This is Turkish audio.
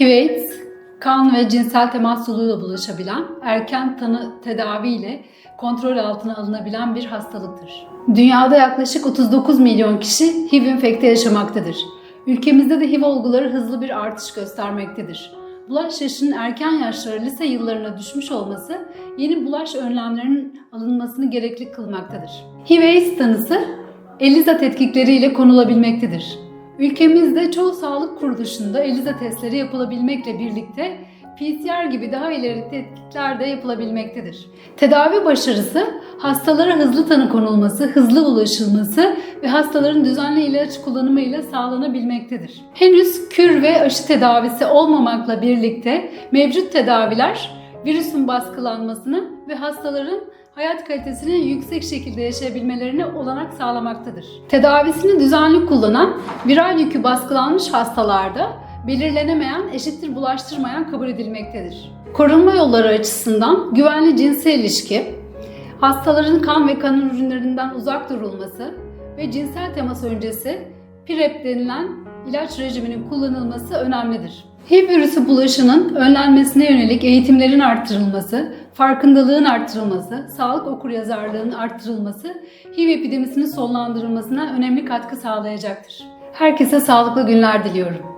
HIV/AIDS, kan ve cinsel temas yoluyla bulaşabilen, erken tanı tedaviyle kontrol altına alınabilen bir hastalıktır. Dünyada yaklaşık 39 milyon kişi HIV infekte yaşamaktadır. Ülkemizde de HIV olguları hızlı bir artış göstermektedir. Bulaş yaşının erken yaşlara lise yıllarına düşmüş olması yeni bulaş önlemlerinin alınmasını gerekli kılmaktadır. HIV-AIDS tanısı ELISA tetkikleriyle konulabilmektedir. Ülkemizde çoğu sağlık kuruluşunda ELISA testleri yapılabilmekle birlikte PCR gibi daha ileri tetkikler de yapılabilmektedir. Tedavi başarısı hastalara hızlı tanı konulması, hızlı ulaşılması ve hastaların düzenli ilaç kullanımıyla sağlanabilmektedir. Henüz kür ve aşı tedavisi olmamakla birlikte mevcut tedaviler virüsün baskılanmasını ve hastaların hayat kalitesini yüksek şekilde yaşayabilmelerine olanak sağlamaktadır. Tedavisini düzenli kullanan viral yükü baskılanmış hastalarda belirlenemeyen, eşittir bulaştırmayan kabul edilmektedir. Korunma yolları açısından güvenli cinsel ilişki, hastaların kan ve kan ürünlerinden uzak durulması ve cinsel temas öncesi PrEP denilen ilaç rejiminin kullanılması önemlidir. HIV virüsü bulaşının önlenmesine yönelik eğitimlerin arttırılması, farkındalığın arttırılması, sağlık okuryazarlığının arttırılması HIV epidemisinin sonlandırılmasına önemli katkı sağlayacaktır. Herkese sağlıklı günler diliyorum.